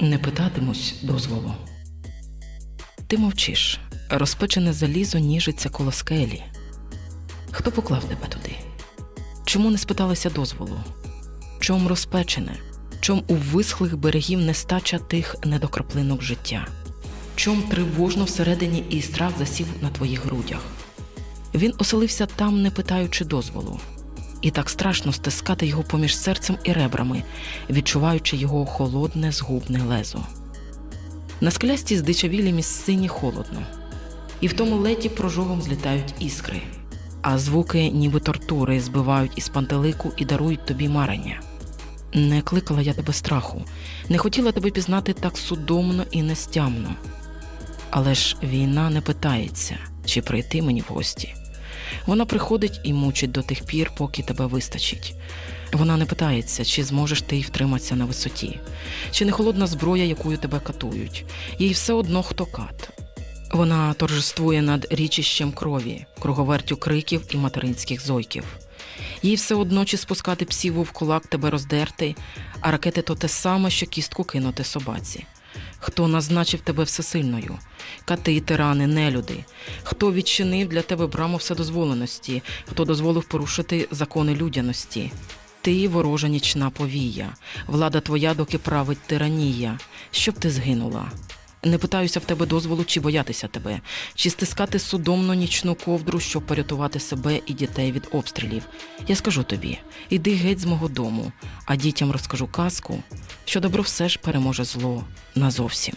Не питатимусь дозволу. Ти мовчиш. Розпечене залізо ніжиться коло скелі. Хто поклав тебе туди? Чому не спиталися дозволу? Чом розпечене? Чом у висхлих берегів нестача тих недокраплинок життя? Чом тривожно всередині і страх засів на твоїх грудях? Він оселився там, не питаючи дозволу, і так страшно стискати його поміж серцем і ребрами, відчуваючи його холодне згубне лезо. На скелястій здичавілій місцині холодно, і в тому леті прожогом злітають іскри, а звуки, ніби тортури, збивають із пантелику і дарують тобі марення. Не кликала я тебе страху, не хотіла тебе пізнати так судомно і нестямно. Але ж війна не питається, чи прийти мені в гості. Вона приходить і мучить до тих пір, поки тебе вистачить. Вона не питається, чи зможеш ти втриматися на висоті, чи не холодна зброя, якою тебе катують. Їй все одно хто кат. Вона торжествує над річищем крові, круговертю криків і материнських зойків. Їй все одно чи спускати псіву в кулак тебе роздерти, а ракети то те саме, що кістку кинути собаці. Хто назначив тебе всесильною? Кати, тирани, нелюди. Хто відчинив для тебе браму вседозволеності, хто дозволив порушити закони людяності? Ти ворожа нічна повія, влада твоя, доки править тиранія, щоб ти згинула. Не питаюся в тебе дозволу, чи боятися тебе, чи стискати судомно нічну ковдру, щоб порятувати себе і дітей від обстрілів. Я скажу тобі: іди геть з мого дому, а дітям розкажу казку, що добро все ж переможе зло назовсім.